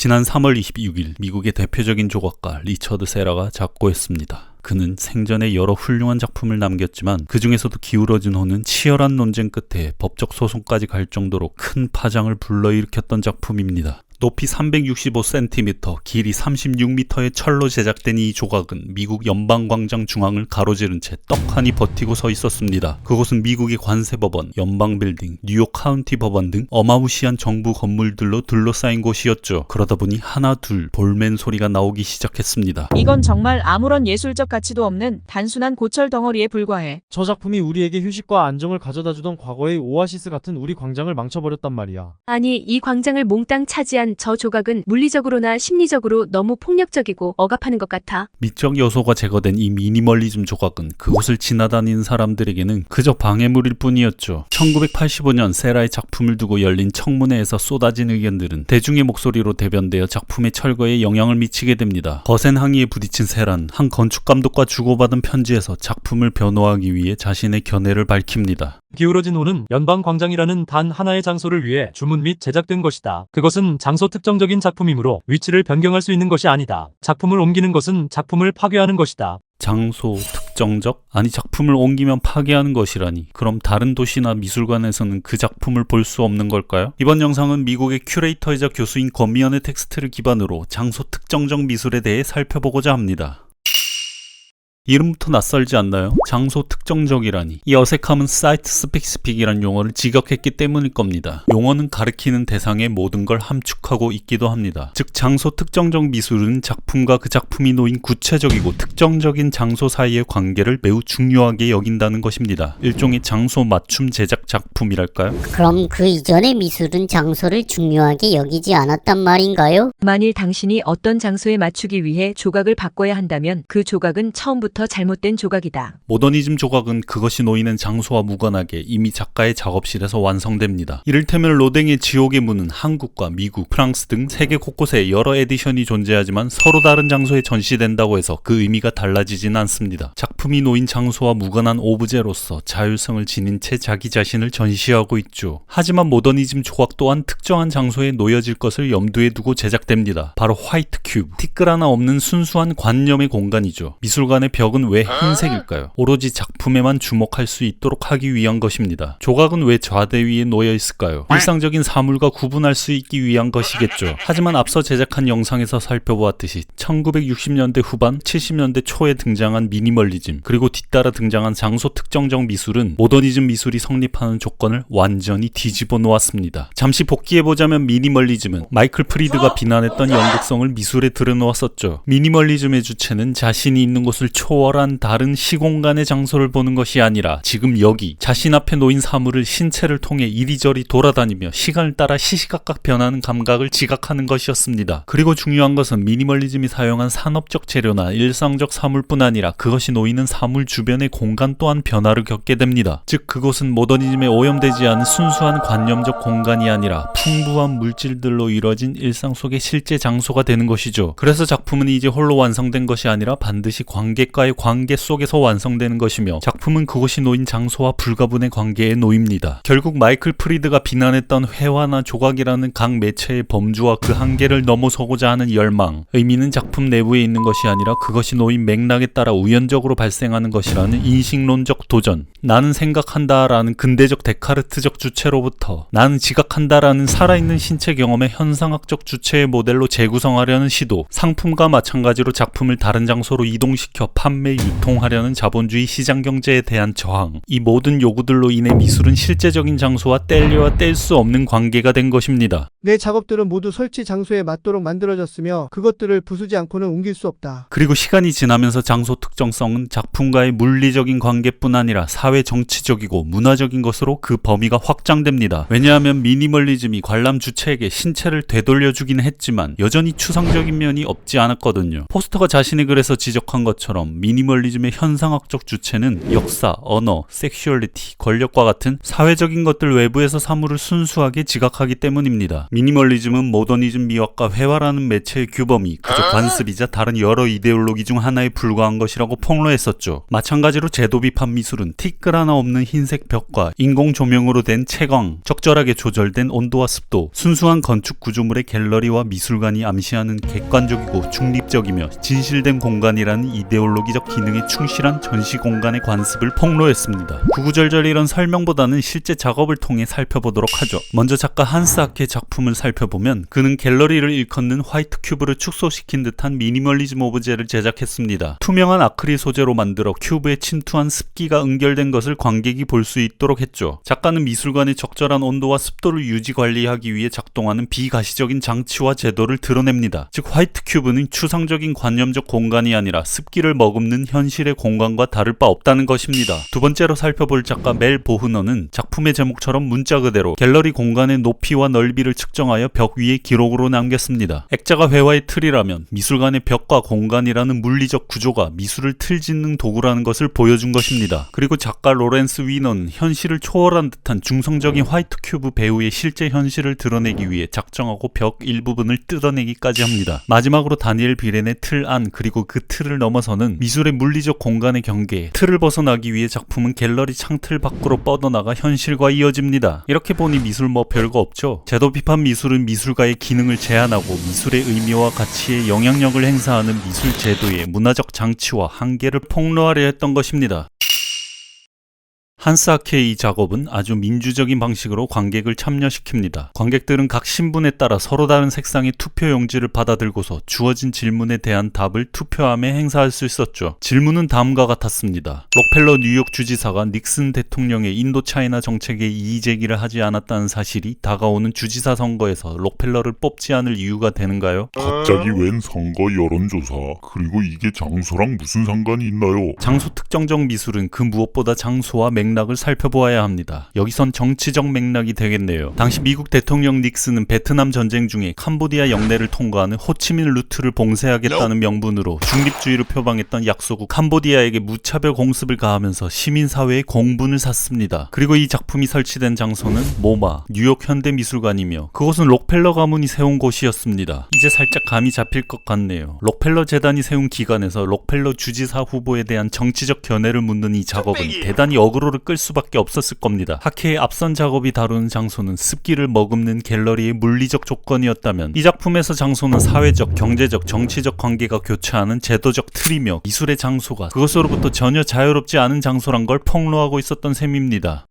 지난 3월 26일 미국의 대표적인 조각가 리처드 세라가 작고했습니다. 그는 생전에 여러 훌륭한 작품을 남겼지만 그 중에서도 기울어진 호는 치열한 논쟁 끝에 법적 소송까지 갈 정도로 큰 파장을 불러일으켰던 작품입니다. 높이 365cm, 길이 36m의 철로 제작된 이 조각은 미국 연방광장 중앙을 가로지른 채 떡하니 버티고 서 있었습니다. 그곳은 미국의 관세법원, 연방빌딩, 뉴욕 카운티 법원 등 어마무시한 정부 건물들로 둘러싸인 곳이었죠. 그러다 보니 하나 둘 볼멘 소리가 나오기 시작했습니다. 이건 정말 아무런 예술적 가치도 없는 단순한 고철 덩어리에 불과해. 저 작품이 우리에게 휴식과 안정을 가져다 주던 과거의 오아시스 같은 우리 광장을 망쳐버렸단 말이야. 아니, 이 광장을 몽땅 차지한 저 조각은 물리적으로나 심리적으로 너무 폭력적이고 억압하는 것 같아. 미적 요소가 제거된 이 미니멀리즘 조각은 그곳을 지나다니는 사람들에게는 그저 방해물일 뿐이었죠. 1985년 세라의 작품을 두고 열린 청문회에서 쏟아진 의견들은 대중의 목소리로 대변되어 작품의 철거에 영향을 미치게 됩니다. 거센 항의에 부딪힌 세란 한 건축 감독과 주고받은 편지에서 작품을 변호하기 위해 자신의 견해를 밝힙니다. 기울어진 호는 연방광장이라는 단 하나의 장소를 위해 주문 및 제작된 것이다. 그것은 장소 특정적인 작품이므로 위치를 변경할 수 있는 것이 아니다. 작품을 옮기는 것은 작품을 파괴하는 것이다. 장소 특정적 아니 작품을 옮기면 파괴하는 것이라니 그럼 다른 도시나 미술관에서는 그 작품을 볼 수 없는 걸까요? 이번 영상은 미국의 큐레이터이자 교수인 권미연의 텍스트를 기반으로 장소 특정적 미술에 대해 살펴보고자 합니다. 이름부터 낯설지 않나요? 장소 특정적이라니. 이 어색함은 사이트 스펙스픽이란 용어를 직역했기 때문일 겁니다. 용어는 가리키는 대상의 모든 걸 함축하고 있기도 합니다. 즉 장소 특정적 미술은 작품과 그 작품이 놓인 구체적이고 특정적인 장소 사이의 관계를 매우 중요하게 여긴다는 것입니다. 일종의 장소 맞춤 제작 작품이랄까요? 그럼 그 이전의 미술은 장소를 중요하게 여기지 않았단 말인가요? 만일 당신이 어떤 장소에 맞추기 위해 조각을 바꿔야 한다면 그 조각은 처음부터 잘못된 조각이다. 모더니즘 조각은 그것이 놓이는 장소와 무관하게 이미 작가의 작업실에서 완성됩니다. 이를테면 로댕의 지옥의 문은 한국과 미국, 프랑스 등 세계 곳곳에 여러 에디션이 존재하지만 서로 다른 장소에 전시된다고 해서 그 의미가 달라지진 않습니다. 작품이 놓인 장소와 무관한 오브제로서 자율성을 지닌 채 자기 자신을 전시하고 있죠. 하지만 모더니즘 조각 또한 특정한 장소에 놓여질 것을 염두에 두고 제작됩니다. 바로 화이트 큐브. 티끌 하나 없는 순수한 관념의 공간이죠. 미술관의 벽은 왜 흰색일까요? 오로지 작품에만 주목할 수 있도록 하기 위한 것입니다. 조각은 왜 좌대 위에 놓여 있을까요? 일상적인 사물과 구분할 수 있기 위한 것이겠죠. 하지만 앞서 제작한 영상에서 살펴보았듯이 1960년대 후반, 70년대 초에 등장한 미니멀리즘, 그리고 뒤따라 등장한 장소 특정적 미술은 모더니즘 미술이 성립하는 조건을 완전히 뒤집어 놓았습니다. 잠시 복귀해보자면 미니멀리즘은 마이클 프리드가 비난했던 연극성을 미술에 들여놓았었죠. 미니멀리즘의 주체는 자신이 있는 곳을 초월 한 다른 시공간의 장소를 보는 것이 아니라 지금 여기 자신 앞에 놓인 사물을 신체를 통해 이리저리 돌아다니며 시간을 따라 시시각각 변하는 감각을 지각하는 것이었습니다. 그리고 중요한 것은 미니멀리즘이 사용한 산업적 재료나 일상적 사물뿐 아니라 그것이 놓이는 사물 주변의 공간 또한 변화를 겪게 됩니다. 즉 그곳은 모더니즘에 오염되지 않은 순수한 관념적 공간이 아니라 풍부한 물질들로 이루어진 일상 속의 실제 장소가 되는 것이죠. 그래서 작품은 이제 홀로 완성된 것이 아니라 반드시 관객과 의 관계 속에서 완성되는 것이며 작품은 그곳이 놓인 장소와 불가분의 관계에 놓입니다. 결국 마이클 프리드가 비난했던 회화나 조각이라는 각 매체의 범주와 그 한계를 넘어서고자 하는 열망, 의미는 작품 내부에 있는 것이 아니라 그것이 놓인 맥락에 따라 우연적으로 발생하는 것이라는 인식론적 도전. 나는 생각한다라는 근대적 데카르트적 주체로부터 나는 지각한다라는 살아있는 신체 경험의 현상학적 주체의 모델로 재구성하려는 시도. 상품과 마찬가지로 작품을 다른 장소로 이동시켜 판매 유통하려는 자본주의 시장 경제에 대한 저항. 이 모든 요구들로 인해 미술은 실제적인 장소와 뗄려와 뗄 수 없는 관계가 된 것입니다. 내 작업들은 모두 설치 장소에 맞도록 만들어졌으며 그것들을 부수지 않고는 옮길 수 없다. 그리고 시간이 지나면서 장소 특정성은 작품과의 물리적인 관계뿐 아니라 사회 정치적이고 문화적인 것으로 그 범위가 확장됩니다. 왜냐하면 미니멀리즘이 관람 주체에게 신체를 되돌려주긴 했지만 여전히 추상적인 면이 없지 않았거든요. 포스터가 자신의 글에서 지적한 것처럼 미니멀리즘의 현상학적 주체는 역사, 언어, 섹슈얼리티, 권력과 같은 사회적인 것들 외부에서 사물을 순수하게 지각하기 때문입니다. 미니멀리즘은 모더니즘 미학과 회화라는 매체의 규범이 그저 관습이자 다른 여러 이데올로기 중 하나에 불과한 것이라고 폭로했었죠. 마찬가지로 제도 비판 미술은 티끌 하나 없는 흰색 벽과 인공 조명으로 된 채광, 적절하게 조절된 온도와 습도, 순수한 건축 구조물의 갤러리와 미술관이 암시하는 객관적이고 중립적이며 진실된 공간이라는 이데올로기 적 기능에 충실한 전시 공간의 관습을 폭로했습니다. 구구절절 이런 설명보다는 실제 작업을 통해 살펴보도록 하죠. 먼저 작가 한스 아케의 작품을 살펴보면 그는 갤러리를 일컫는 화이트 큐브를 축소시킨 듯한 미니멀리즘 오브제를 제작했습니다. 투명한 아크릴 소재로 만들어 큐브에 침투한 습기가 응결된 것을 관객이 볼 수 있도록 했죠. 작가는 미술관의 적절한 온도와 습도를 유지 관리하기 위해 작동하는 비가시적인 장치와 제도를 드러냅니다. 즉 화이트 큐브는 추상적인 관념적 공간이 아니라 습기를 머금 는 현실의 공간과 다를 바 없다는 것입니다. 두 번째로 살펴볼 작가 멜 보흐너는 작품의 제목처럼 문자 그대로 갤러리 공간의 높이와 넓이를 측정하여 벽 위에 기록으로 남겼습니다. 액자가 회화의 틀이라면 미술관의 벽과 공간이라는 물리적 구조가 미술을 틀짓는 도구라는 것을 보여준 것입니다. 그리고 작가 로렌스 위너는 현실을 초월한 듯한 중성적인 화이트 큐브 배우의 실제 현실을 드러내기 위해 작정하고 벽 일부분을 뜯어내기까지 합니다. 마지막으로 다니엘 비렌의 틀 안 그리고 그 틀을 넘어서는 미 술의 물리적 공간의 경계에 틀을 벗어나기 위해 작품은 갤러리 창틀 밖으로 뻗어나가 현실과 이어집니다. 이렇게 보니 미술 뭐 별거 없죠. 제도 비판 미술은 미술가의 기능을 제한하고 미술의 의미와 가치에 영향력을 행사하는 미술 제도의 문화적 장치와 한계를 폭로하려 했던 것입니다. 한스 아케의 이 작업은 아주 민주적인 방식으로 관객을 참여시킵니다. 관객들은 각 신분에 따라 서로 다른 색상의 투표 용지를 받아들고서 주어진 질문에 대한 답을 투표함에 행사할 수 있었죠. 질문은 다음과 같았습니다. 록펠러 뉴욕 주지사가 닉슨 대통령의 인도 차이나 정책에 이의 제기를 하지 않았다는 사실이 다가오는 주지사 선거에서 록펠러를 뽑지 않을 이유가 되는가요? 갑자기 웬 선거 여론조사? 그리고 이게 장소랑 무슨 상관이 있나요? 장소 특정적 미술은 그 무엇보다 장소와 맥락을 살펴보아야 합니다. 여기선 정치적 맥락이 되겠네요. 당시 미국 대통령 닉슨은 베트남 전쟁 중에 캄보디아 영내를 통과하는 호치민 루트를 봉쇄하겠다는 명분으로 중립주의를 표방했던 약소국 캄보디아에게 무차별 공습을 가하면서 시민사회의 공분을 샀습니다. 그리고 이 작품이 설치된 장소는 모마, 뉴욕 현대미술관이며 그곳은 록펠러 가문이 세운 곳이었습니다. 이제 살짝 감이 잡힐 것 같네요. 록펠러 재단이 세운 기관에서 록펠러 주지사 후보에 대한 정치적 견해를 묻는 이 작업은 대단히 어그로를 끌 수밖에 없었을 겁니다. 하케의 앞선 작업이 다루는 장소는 습기를 머금는 갤러리의 물리적 조건이었다면 이 작품에서 장소는 사회적, 경제적, 정치적 관계가 교차하는 제도적 틀이며 미술의 장소가 그것으로부터 전혀 자유롭지 않은 장소란 걸 폭로하고 있었던 셈입니다.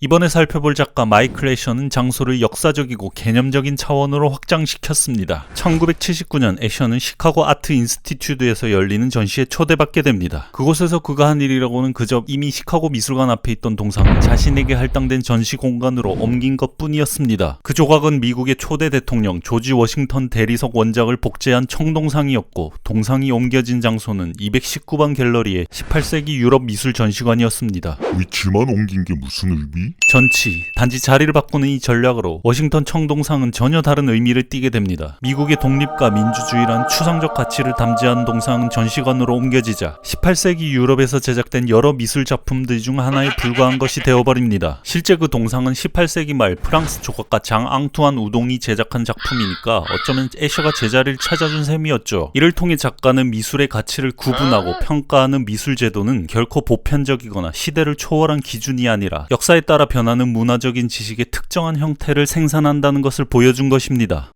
이번에 살펴볼 작가 마이클 애셔는 장소를 역사적이고 개념적인 차원으로 확장시켰습니다. 1979년 애셔는 시카고 아트 인스티튜드에서 열리는 전시에 초대받게 됩니다. 그곳에서 그가 한 일이라고는 그저 이미 시카고 미술관 앞에 있던 동상을 자신에게 할당된 전시 공간으로 옮긴 것 뿐이었습니다. 그 조각은 미국의 초대 대통령 조지 워싱턴 대리석 원작을 복제한 청동상이었고 동상이 옮겨진 장소는 219번 갤러리의 18세기 유럽 미술 전시관이었습니다. 위치만 옮긴 게 무슨 의미? 전치, 단지 자리를 바꾸는 이 전략으로 워싱턴 청동상은 전혀 다른 의미를 띠게 됩니다. 미국의 독립과 민주주의란 추상적 가치를 담지한 동상은 전시관으로 옮겨지자 18세기 유럽에서 제작된 여러 미술 작품들 중 하나에 불과한 것이 되어버립니다. 실제 그 동상은 18세기 말 프랑스 조각가 장 앙투안 우동이 제작한 작품이니까 어쩌면 애셔가 제자리를 찾아준 셈이었죠. 이를 통해 작가는 미술의 가치를 구분하고 평가하는 미술 제도는 결코 보편적이거나 시대를 초월한 기준이 아니라 역사에 따라 변하는 문화적인 지식의 특정한 형태를 생산한다는 것을 보여준 것입니다.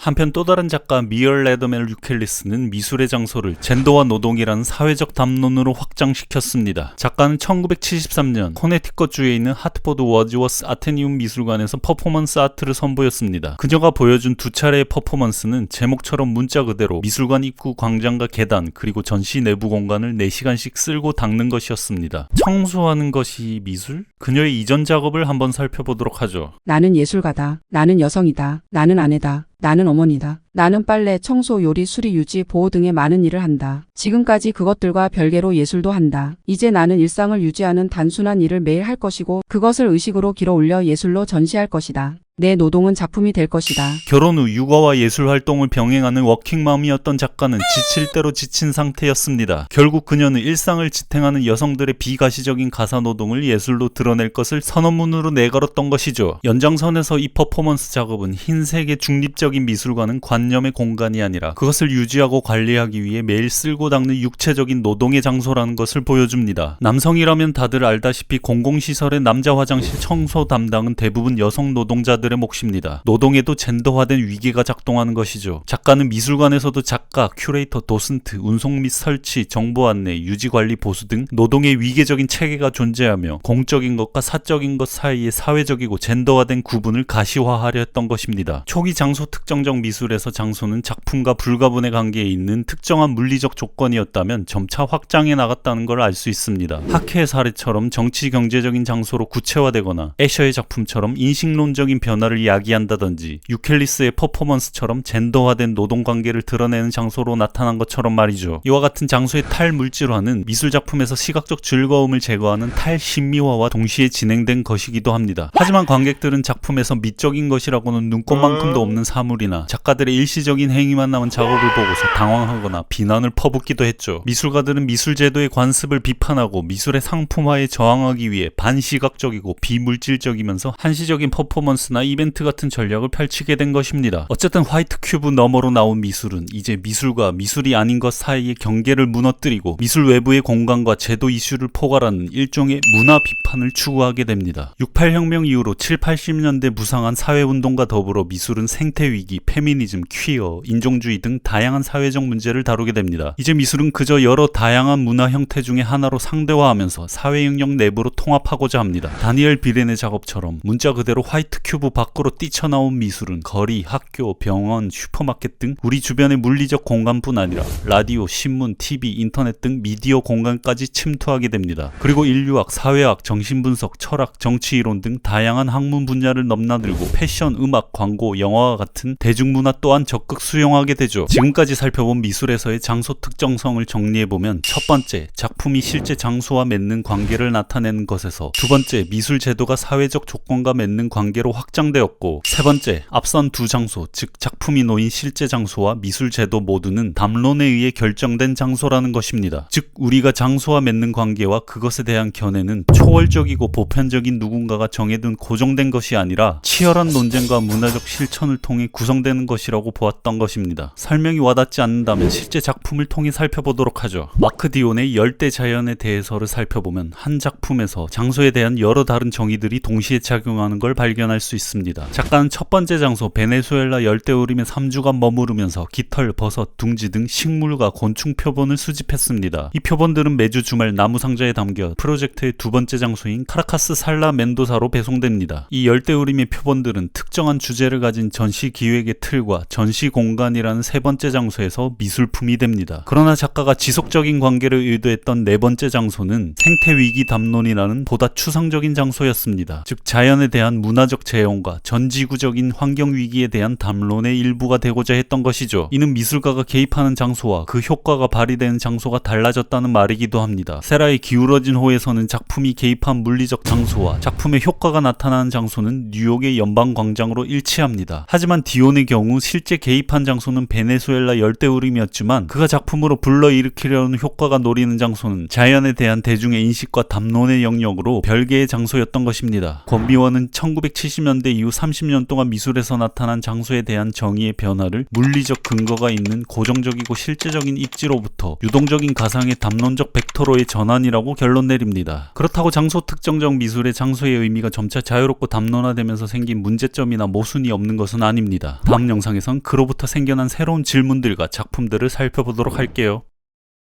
한편 또 다른 작가 미얼 레더멜 유켈리스는 미술의 장소를 젠더와 노동이라는 사회적 담론으로 확장시켰습니다. 작가는 1973년 코네티컷주에 있는 하트포드 워즈워스 아테니움 미술관에서 퍼포먼스 아트를 선보였습니다. 그녀가 보여준 두 차례의 퍼포먼스는 제목처럼 문자 그대로 미술관 입구 광장과 계단 그리고 전시 내부 공간을 4시간씩 쓸고 닦는 것이었습니다. 청소하는 것이 미술? 그녀의 이전 작업을 한번 살펴보도록 하죠. 나는 예술가다. 나는 여성이다. 나는 아내다. 나는 어머니다. 나는 빨래, 청소, 요리, 수리, 유지, 보호 등의 많은 일을 한다. 지금까지 그것들과 별개로 예술도 한다. 이제 나는 일상을 유지하는 단순한 일을 매일 할 것이고 그것을 의식으로 길어 올려 예술로 전시할 것이다. 내 노동은 작품이 될 것이다. 결혼 후 육아와 예술 활동을 병행하는 워킹맘이었던 작가는 지칠 대로 지친 상태였습니다. 결국 그녀는 일상을 지탱하는 여성들의 비가시적인 가사 노동을 예술로 드러낼 것을 선언문으로 내걸었던 것이죠. 연장선에서 이 퍼포먼스 작업은 흰색의 중립적인 미술과는 관념의 공간이 아니라 그것을 유지하고 관리하기 위해 매일 쓸고 닦는 육체적인 노동의 장소라는 것을 보여줍니다. 남성이라면 다들 알다시피 공공시설의 남자 화장실 청소 담당은 대부분 여성 노동자들 의 몫입니다. 노동에도 젠더화된 위계가 작동하는 것이죠. 작가는 미술관에서도 작가, 큐레이터, 도슨트, 운송 및 설치, 정보 안내, 유지 관리 보수 등 노동의 위계적인 체계가 존재하며 공적인 것과 사적인 것 사이의 사회적이고 젠더화된 구분을 가시화하려 했던 것입니다. 초기 장소 특정적 미술에서 장소는 작품과 불가분의 관계에 있는 특정한 물리적 조건이었다면 점차 확장해 나갔다는 걸 알 수 있습니다. 하케의 사례처럼 정치 경제적인 장소로 구체화되거나 애셔의 작품처럼 인식론적인 변화 를 야기한다든지 유켈리스의 퍼포먼스처럼 젠더화된 노동 관계를 드러내는 장소로 나타난 것처럼 말이죠. 이와 같은 장소의 탈물질화는 미술 작품에서 시각적 즐거움을 제거하는 탈신미화와 동시에 진행된 것이기도 합니다. 하지만 관객들은 작품에서 미적인 것이라고는 눈꼽만큼도 없는 사물이나 작가들의 일시적인 행위만 남은 작업을 보고서 당황하거나 비난을 퍼붓기도 했죠. 미술가들은 미술 제도의 관습을 비판하고 미술의 상품화에 저항하기 위해 반시각적이고 비물질적이면서 한시적인 퍼포먼스나 이벤트 같은 전략을 펼치게 된 것입니다. 어쨌든 화이트 큐브 너머로 나온 미술은 이제 미술과 미술이 아닌 것 사이의 경계를 무너뜨리고 미술 외부의 공간과 제도 이슈를 포괄하는 일종의 문화 비판을 추구하게 됩니다. 68혁명 이후로 7, 80년대 무상한 사회운동과 더불어 미술은 생태위기, 페미니즘, 퀴어, 인종주의 등 다양한 사회적 문제를 다루게 됩니다. 이제 미술은 그저 여러 다양한 문화 형태 중의 하나로 상대화하면서 사회 영역 내부로 통합하고자 합니다. 다니엘 비렌의 작업처럼 문자 그대로 화이트 큐브 밖으로 뛰쳐나온 미술은 거리, 학교, 병원, 슈퍼마켓 등 우리 주변의 물리적 공간뿐 아니라 라디오, 신문, TV, 인터넷 등 미디어 공간까지 침투하게 됩니다. 그리고 인류학, 사회학, 정신분석, 철학, 정치이론 등 다양한 학문 분야를 넘나들고 패션, 음악, 광고, 영화와 같은 대중문화 또한 적극 수용하게 되죠. 지금까지 살펴본 미술에서의 장소 특정성을 정리해보면 첫 번째, 작품이 실제 장소와 맺는 관계를 나타내는 것에서 두 번째, 미술 제도가 사회적 조건과 맺는 관계로 확장 되었고 세 번째, 앞선 두 장소, 즉 작품이 놓인 실제 장소와 미술 제도 모두는 담론에 의해 결정된 장소라는 것입니다. 즉 우리가 장소와 맺는 관계와 그것에 대한 견해는 초월적이고 보편적인 누군가가 정해둔 고정된 것이 아니라 치열한 논쟁과 문화적 실천을 통해 구성되는 것이라고 보았던 것입니다. 설명이 와닿지 않는다면 실제 작품을 통해 살펴보도록 하죠. 마크 디온의 열대 자연에 대해서를 살펴보면 한 작품에서 장소에 대한 여러 다른 정의들이 동시에 작용하는 걸 발견할 수 있습니다. 작가는 첫 번째 장소 베네수엘라 열대우림에 3주간 머무르면서 깃털, 버섯, 둥지 등 식물과 곤충 표본을 수집했습니다. 이 표본들은 매주 주말 나무 상자에 담겨 프로젝트의 두 번째 장소인 카라카스 살라 멘도사로 배송됩니다. 이 열대우림의 표본들은 특정한 주제를 가진 전시 기획의 틀과 전시 공간이라는 세 번째 장소에서 미술품이 됩니다. 그러나 작가가 지속적인 관계를 의도했던 네 번째 장소는 생태 위기 담론이라는 보다 추상적인 장소였습니다. 즉 자연에 대한 문화적 재 현과 전지구적인 환경 위기에 대한 담론의 일부가 되고자 했던 것이죠. 이는 미술가가 개입하는 장소와 그 효과가 발휘되는 장소가 달라졌다는 말이기도 합니다. 세라의 기울어진 호에서는 작품이 개입한 물리적 장소와 작품의 효과가 나타나는 장소는 뉴욕의 연방 광장으로 일치합니다. 하지만 디온의 경우 실제 개입한 장소는 베네수엘라 열대우림이었지만 그가 작품으로 불러일으키려는 효과가 노리는 장소는 자연에 대한 대중의 인식과 담론의 영역으로 별개의 장소였던 것입니다. 권미원은 1970년 대 이후 30년 동안 미술에서 나타난 장소에 대한 정의의 변화를 물리적 근거가 있는 고정적이고 실제적인 입지로부터 유동적인 가상의 담론적 벡터로의 전환이라고 결론 내립니다. 그렇다고 장소 특정적 미술의 장소의 의미가 점차 자유롭고 담론화되면서 생긴 문제점이나 모순이 없는 것은 아닙니다. 다음 영상에선 그로부터 생겨난 새로운 질문들과 작품들을 살펴보도록 할게요.